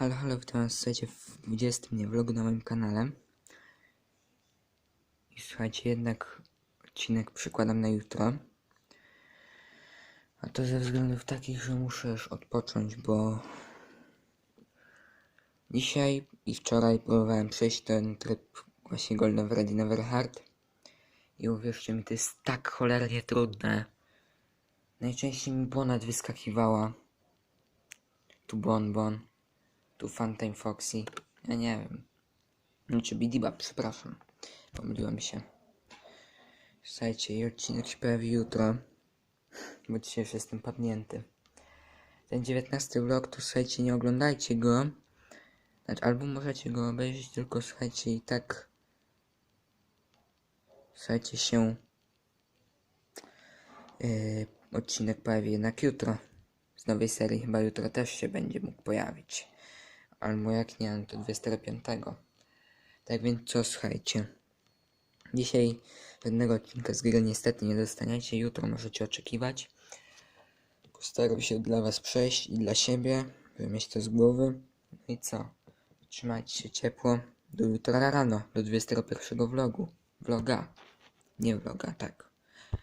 Halo, halo, witam was słuchajcie w 20 nie vlogu na moim kanale. I słuchajcie, jednak odcinek przykładam na jutro. A to ze względów takich, że muszę już odpocząć, bo dzisiaj i wczoraj próbowałem przejść ten tryb właśnie Golden Freddy Never Hard. I uwierzcie mi, to jest tak cholernie trudne. Najczęściej mi Bonat wyskakiwała. Tu Bon Bon. Tu Funtime Foxy. Ja nie wiem. Znaczy Bidiba, przepraszam. Pomyliłem się. Słuchajcie, i odcinek się pojawi jutro. Bo dzisiaj już jestem padnięty. Ten 19 vlog, to słuchajcie, nie oglądajcie go. Znaczy, albo możecie go obejrzeć, tylko słuchajcie, i tak... Słuchajcie się... Yy, odcinek pojawi jednak jutro. Z nowej serii chyba jutro też się będzie mógł pojawić. Albo jak nie, no to 25. Tak więc co, słuchajcie. Dzisiaj żadnego odcinka z gry niestety nie dostaniecie. Jutro możecie oczekiwać. Postaram się dla was przejść i dla siebie, żeby mieć to z głowy. No i co? Trzymajcie się ciepło. Do jutra rano, do 21 vlogu. Vloga. Nie vloga, tak.